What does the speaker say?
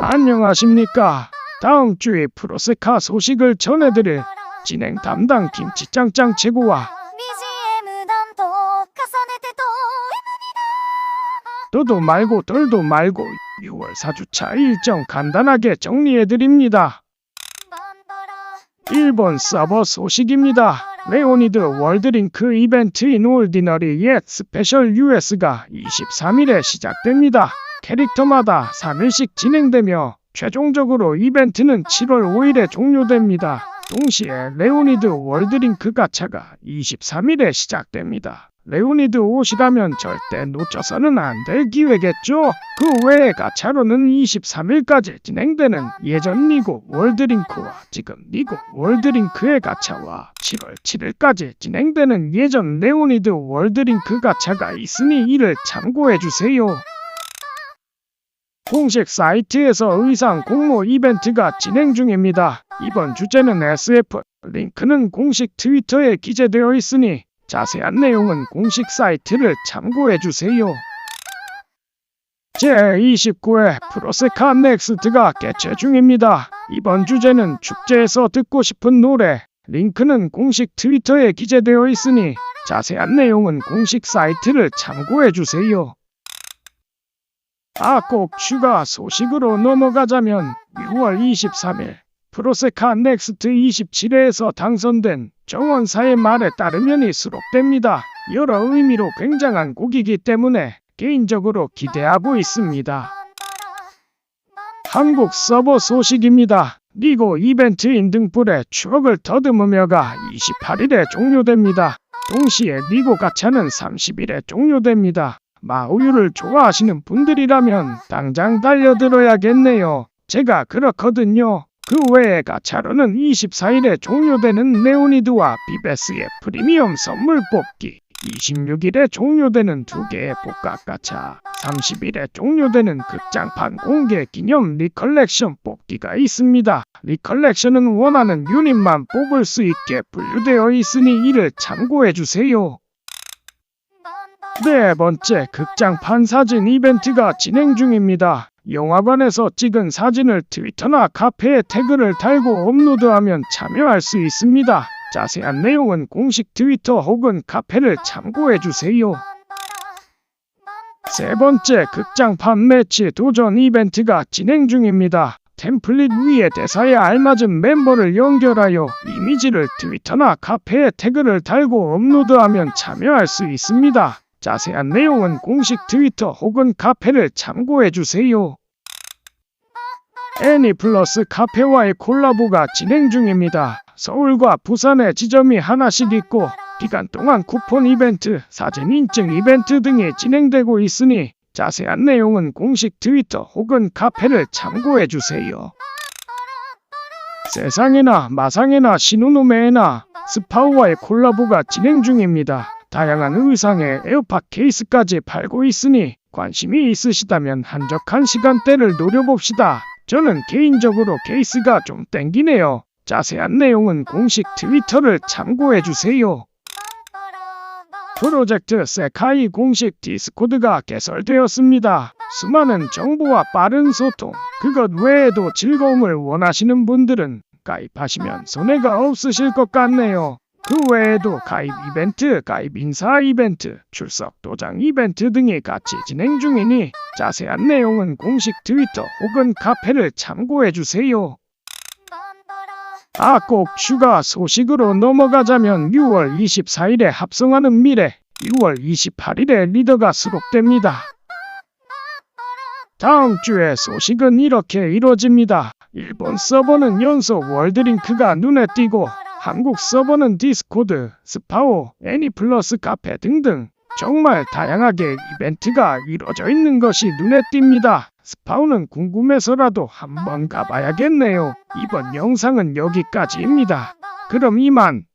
안녕하십니까. 다음 주에 프로세카 소식을 전해드릴 진행 담당 김치짱짱 최고와 너도 말고 덜도 말고 6월 4주차 일정 간단하게 정리해드립니다. 일본 서버 소식입니다. 레오니드 월드링크 이벤트인 올디너리 옛 스페셜 US가 23일에 시작됩니다. 캐릭터마다 3일씩 진행되며 최종적으로 이벤트는 7월 5일에 종료됩니다. 동시에 레오니드 월드링크 가차가 23일에 시작됩니다. 레오니드 옷이라면 절대 놓쳐서는 안 될 기회겠죠? 그 외에 가차로는 23일까지 진행되는 예전 리그 월드링크와 지금 리그 월드링크의 가차와 7월 7일까지 진행되는 예전 레오니드 월드링크 가차가 있으니 이를 참고해주세요. 공식 사이트에서 의상 공모 이벤트가 진행 중입니다. 이번 주제는 SF, 링크는 공식 트위터에 기재되어 있으니 자세한 내용은 공식 사이트를 참고해주세요. 제29회 프로세카 넥스트가 개최 중입니다. 이번 주제는 축제에서 듣고 싶은 노래, 링크는 공식 트위터에 기재되어 있으니 자세한 내용은 공식 사이트를 참고해주세요. 아, 꼭 추가 소식으로 넘어가자면 6월 23일 프로세카 넥스트 27회에서 당선된 정원사의 말에 따르면이 수록 됩니다. 여러 의미로 굉장한 곡이기 때문에 개인적으로 기대하고 있습니다. 한국 서버 소식입니다. 리고 이벤트인 등불의 추억을 더듬으며가 28일에 종료됩니다. 동시에 리고 가차는 30일에 종료됩니다. 마우유를 좋아하시는 분들이라면 당장 달려들어야겠네요. 제가 그렇거든요. 그 외에 가차로는 24일에 종료되는 레오니드와 비베스의 프리미엄 선물 뽑기, 26일에 종료되는 두 개의 복각 가차, 30일에 종료되는 극장판 공개 기념 리컬렉션 뽑기가 있습니다. 리컬렉션은 원하는 유닛만 뽑을 수 있게 분류되어 있으니 이를 참고해 주세요. 네 번째 극장판 사진 이벤트가 진행 중입니다. 영화관에서 찍은 사진을 트위터나 카페에 태그를 달고 업로드하면 참여할 수 있습니다. 자세한 내용은 공식 트위터 혹은 카페를 참고해 주세요. 세 번째 극장판 매치 도전 이벤트가 진행 중입니다. 템플릿 위에 대사에 알맞은 멤버를 연결하여 이미지를 트위터나 카페에 태그를 달고 업로드하면 참여할 수 있습니다. 자세한 내용은 공식 트위터 혹은 카페를 참고해 주세요. 애니 플러스 카페와의 콜라보가 진행 중입니다. 서울과 부산에 지점이 하나씩 있고 기간 동안 쿠폰 이벤트, 사진 인증 이벤트 등이 진행되고 있으니 자세한 내용은 공식 트위터 혹은 카페를 참고해 주세요. 세상에나 마상에나 신우노메에나 스파우와의 콜라보가 진행 중입니다. 다양한 의상의 에어팟 케이스까지 팔고 있으니 관심이 있으시다면 한적한 시간대를 노려봅시다. 저는 개인적으로 케이스가 좀 땡기네요. 자세한 내용은 공식 트위터를 참고해 주세요. 프로젝트 세카이 공식 디스코드가 개설되었습니다. 수많은 정보와 빠른 소통, 그것 외에도 즐거움을 원하시는 분들은 가입하시면 손해가 없으실 것 같네요. 그 외에도 가입 이벤트, 가입 인사 이벤트, 출석 도장 이벤트 등이 같이 진행 중이니 자세한 내용은 공식 트위터 혹은 카페를 참고해 주세요. 아, 꼭 추가 소식으로 넘어가자면 6월 24일에 합성하는 미래, 6월 28일에 리더가 수록됩니다. 다음 주에 소식은 이렇게 이루어집니다. 일본 서버는 연속 월드링크가 눈에 띄고 한국 서버는 디스코드, 스파오, 애니플러스 카페 등등 정말 다양하게 이벤트가 이루어져 있는 것이 눈에 띕니다. 스파오는 궁금해서라도 한번 가봐야겠네요. 이번 영상은 여기까지입니다. 그럼 이만.